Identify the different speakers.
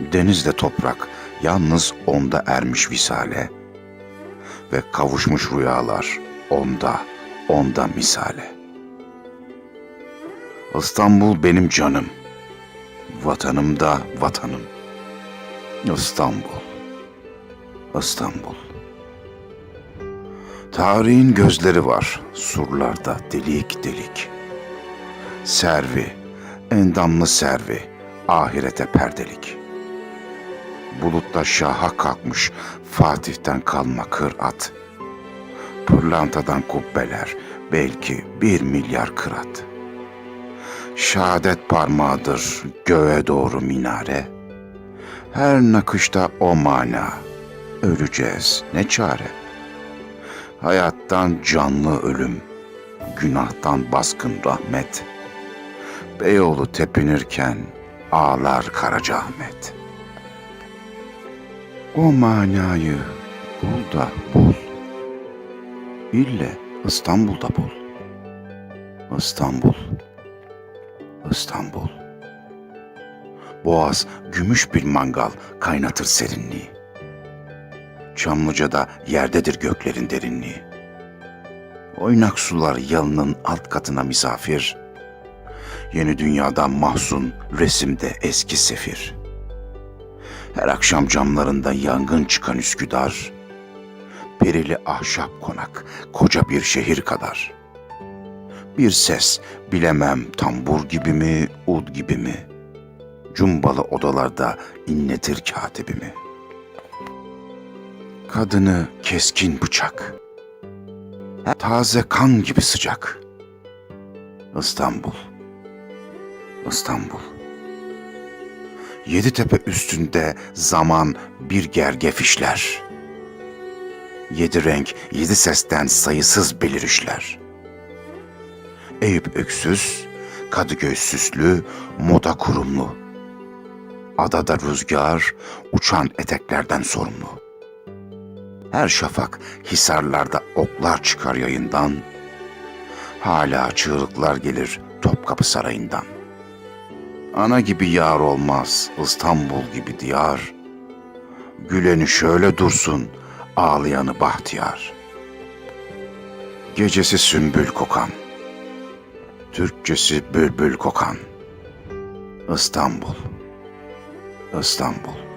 Speaker 1: Denizle toprak yalnız onda ermiş visale ve kavuşmuş rüyalar onda, onda misale. İstanbul benim canım, vatanım da vatanım. İstanbul, İstanbul. Tarihin gözleri var surlarda delik delik. Servi, endamlı servi, ahirete perdelik. Bulutta şaha kalkmış Fatih'ten kalma kır at. Pırlantadan kubbeler, belki bir milyar kırat. Şahadet parmağıdır göğe doğru minare. Her nakışta o mana, öleceğiz ne çare. Hayattan canlı ölüm, günahtan baskın rahmet. Beyoğlu tepinirken ağlar Karacaahmet. O manayı bul da bul. İlle İstanbul'da bul. İstanbul, İstanbul. Boğaz gümüş bir mangal kaynatır serinliği. Çamlıca'da yerdedir göklerin derinliği. Oynak sular yalının alt katına misafir. Yeni dünyadan mahzun resimde eski sefir. Her akşam camlarında yangın çıkan Üsküdar. Perili ahşap konak, koca bir şehir kadar. Bir ses, bilemem tambur gibi mi, ud gibi mi? Cumbalı odalarda inletir katibimi. Kadını keskin bıçak. Taze kan gibi sıcak. İstanbul. İstanbul. Yedi tepe üstünde zaman bir gergef işler. Yedi renk, yedi sesten sayısız belirişler. Eyüp öksüz, Kadıköy süslü, moda kurumlu. Adada rüzgar, uçan eteklerden sorumlu. Her şafak hisarlarda oklar çıkar yayından. Hala çığlıklar gelir Topkapı Sarayı'ndan. Ana gibi yar olmaz İstanbul gibi diyar. Güleni şöyle dursun, ağlayanı bahtiyar. Gecesi sümbül kokan, Türkçesi bülbül kokan. İstanbul, İstanbul.